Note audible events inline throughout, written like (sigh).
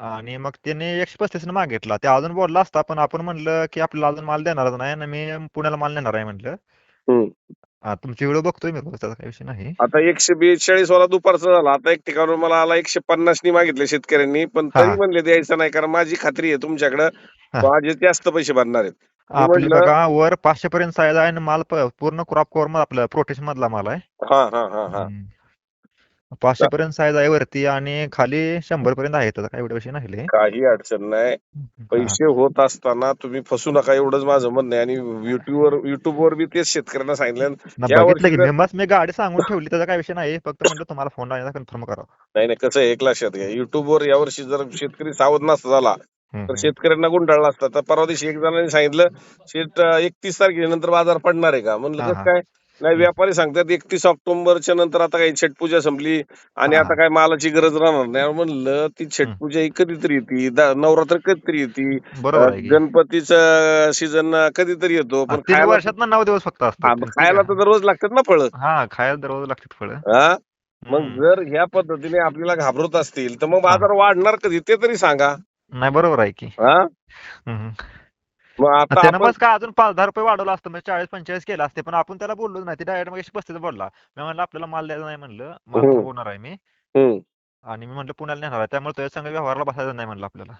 आणि मग त्याने एकशे पस्तीस मागितला ते अजून बोलला असता पण आपण म्हणलं की आपल्याला अजून माल देणारच नाही आणि मी पुण्याला माल नेणार आहे म्हणलं हम्म. हा, तुमची व्हिडिओ बघतोय मी रोज त्याचा काही विषय नाही आता एकशे बेचाळीस वाला दुपारचा झाला आता एक ठिकाणून मला आला एकशे पन्नासनी मागितले शेतकऱ्यांनी पण हा. तरी म्हणले द्यायचं नाही कारण माझी खात्री आहे तुमच्याकडे हा. माझे जास्त पैसे भरणार आहेत आपली म्हटलं- बघा वर पाचशे पर्यंत साईज आहे आणि माल प- पूर्ण क्रॉप कव्हरमध्ये आपलं प्रोटेक्शन मधला माल आहे हा हा हा हा हम्म. पाचशे पर्यंत साईज आहे वरती आणि खाली शंभर पर्यंत आहे त्याचा काही विषय नाही. काही अडचण नाही. पैसे होत असताना तुम्ही फसू नका एवढंच माझं म्हणणं आहे. आणि युट्यूबवर युट्यूबवर बी तेच शेतकऱ्यांना सांगितलं मी मी गाडी सांगून (laughs) ठेवली त्याचा काही विषय नाही. फक्त म्हणलं तुम्हाला फोन लावायचा कन्फर्म करा नाही नाही कसं आहे एक लक्षात घ्या. युट्यूबवर यावर्षी जर शेतकरी सावध नसता झाला तर. शेतकऱ्यांना गुंडाळला असता. तर परवा दिवशी एक जणांनी सांगितलं शेत एकतीस तारखेनंतर बाजार पडणार आहे का? म्हणलं कसं. काय? नाही व्यापारी सांगतात एकतीस ऑक्टोबरच्या नंतर आता काही छटपूजा संपली आणि आता. काय मालाची गरज राहणार नाही. म्हणलं ती छटपूजा ही कधीतरी येते? दा- नवरात्र कधीतरी येते? बरोबर आहे की. गणपतीचं सीझन कधीतरी येतो. पण तीन खायला वर्षात नऊ दिवस फक्त हा, असतात खायला तर दररोज लागतात ना फळं. हा खायला दररोज लागतात फळ. हा? मग जर ह्या पद्धतीने आपल्याला घाबरत असतील तर मग बाजार वाढणार कधी? ते तरी सांगा. नाही बरोबर आहे की. हा? हम्म. मग आता त्यानं आपण बस काय अजून पाच दहा रुपये वाढवला असतं म्हणजे चाळीस पंचेचाळीस केला असते पण आपण त्याला बोललोच नाही. ते डायरेक्ट मग पस्तीस बोलला. मी म्हणलं आपल्याला माल द्यायचा नाही म्हणलं माल हम्म. थांबवणार आहे मी. हम्म. आणि मी म्हणलं पुण्याला नेणार आहे. त्यामुळे तुझ्या संग व्यवहारला बसायचं नाही म्हणलं आपल्याला.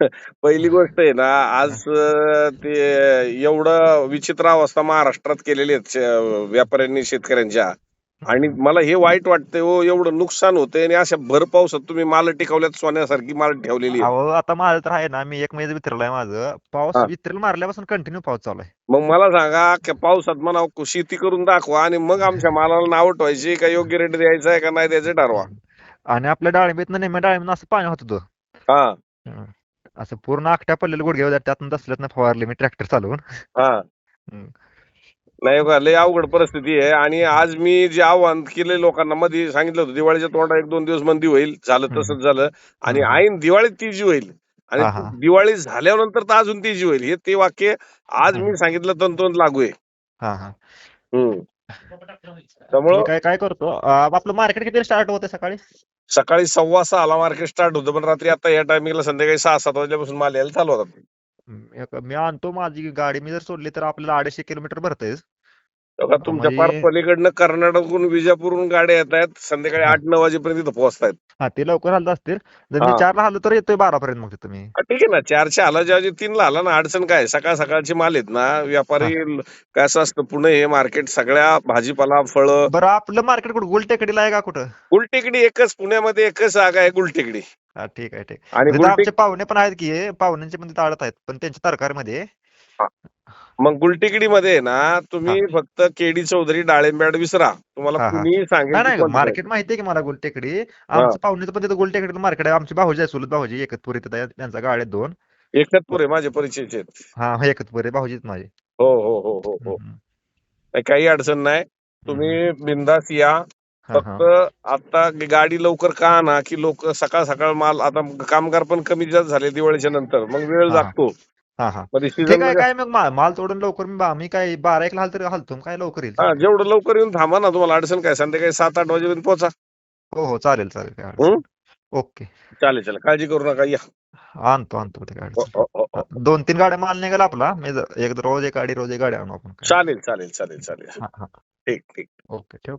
(laughs) पहिली गोष्ट आहे ना आज (laughs) अं, ते एवढं विचित्र अवस्था महाराष्ट्रात केलेली आहेत श- व्यापाऱ्यांनी शेतकऱ्यांच्या. आणि मला हे वाईट वाटतंय हो एवढं नुकसान होतंय आणि अशा भर पावसात तुम्ही माल टिकवल्यात सोन्यासारखी माल ठेवलेली आहे. अहो आता माझं तर आहे ना मी एक महिन्याचं वितरलं आहे माझं पाऊस हा. वितरेल मारल्यापासून कंटिन्यू पाऊस चालू आहे मग मला सांगा की पावसात म्हणा शेती करून दाखवा आणि मग आमच्या मालाला नाव ठेवायची का योग्य रेट द्यायचा आहे का नाही द्यायचं ठरवा आणि आपल्या डाळिंबीतनं नेहमी डाळिंबीनं असं पाणी होत होतं हा हं. असं पूर्ण आकट्या पडलेलं गुडघे त्यातून दसल्यात फवारले मी ट्रॅक्टर चालवून हा. नाही का लय अवघड परिस्थिती आहे. आणि आज मी जे आव्हान केले लोकांना मध्ये सांगितलं होतं दिवाळीच्या तोंडा एक दोन दिवस मंदी होईल झालं. तसंच झालं. आणि. ऐन दिवाळीत तेजी होईल. आणि. दिवाळी झाल्यानंतर तर अजून तेजी होईल. हे ते वाक्य आज मी. सांगितलं तंतोत लागू आहे. हा हा. त्यामुळं काय काय करतो? आपलं मार्केट किती स्टार्ट होते सकाळी? सकाळी सव्वा सहाला मार्केट स्टार्ट होतं पण रात्री आता या टायमिंगला संध्याकाळी सहा सात वाजल्यापासून माल यायला चालू एक- मी आणतो माझी गाडी. मी जर सोडली तर आपल्याला अडीचशे किलोमीटर भरतेच बघा तुमच्या फार म्हणजे- पलीकडनं कर्नाटकहून विजापूरहून गाड्या येत आहेत संध्याकाळी. आठ नऊ वाजेपर्यंत इथं पोहोचतायत. हा ते लवकर हलत असतील. जर मी हा. चारला हल्लो तर येतोय बारा पर्यंत मग तुम्ही हा, ठीक आहे ना. चारशे आला जेव्हा तीनला आला ना. अडचण काय? सकाळ सकाळचे माल आहेत ना. व्यापारी कसं असतं पुणे हे मार्केट सगळ्या भाजीपाला फळं. बरं आपलं मार्केट कुठं? गुलटेकडीला आहे का कुठं? गुलटेकडी एकच पुण्यामध्ये एकच जागा आहे गुलटेकडी. हा ठीक आहे ठीक आणि तिथं गुलटेक आमचे पाहुणे पण आहेत की पाहुण्यांचे पण तिथं आडत आहेत पण त्यांच्या तरकारीमध्ये. मग गुलटेकडीमध्ये ना तुम्ही फक्त केडी चौधरी डाळिंब्याड विसरा. तुम्हाला हा, हा. नाही नाही कोणतं मार्केट माहिती आहे की मला गुलटेकडी. आमचं पाहुण्याचं पण तिथं गुलटेकडीला मार्केट आहे. आमचे भाऊजी आहे चुलत भाऊजी एकतपूर आहे, त्यांचा गाड्या आहेत दोन. आहे. एकतपूर आहे माझे परिचयचे आहेत. हा हा एकतपूर भाऊजी माझे. हो हो हो हो हो. हम्म, नाही, काही अडचण नाही. तुम्ही बिंदास या. फक्त आता गाडी लवकर का ना की लोक सकाळ सकाळ माल आता कामगार पण कमी जास्त झाले दिवाळीच्या नंतर मग वेळ. लागतो हा हा. काय मग माल तोडून लवकर मी काय बारा एक तरी हलतो काय लवकर येईल? हा जेवढं लवकर येऊन थांबा ना तुम्हाला अडचण काय संध्याकाळी सात आठ वाजेपर्यंत पोहोचा. हो हो चालेल चालेल. ओके. चालेल चालेल काळजी करू नका या. आणतो आणतो ते गाडी. दोन तीन गाड्या माल निघाला आपला एक रोज एक गाडी रोज एक गाडी आणू आपण चालेल चालेल चालेल चालेल. हा हा. ठीक ठीक. ओके ठेवू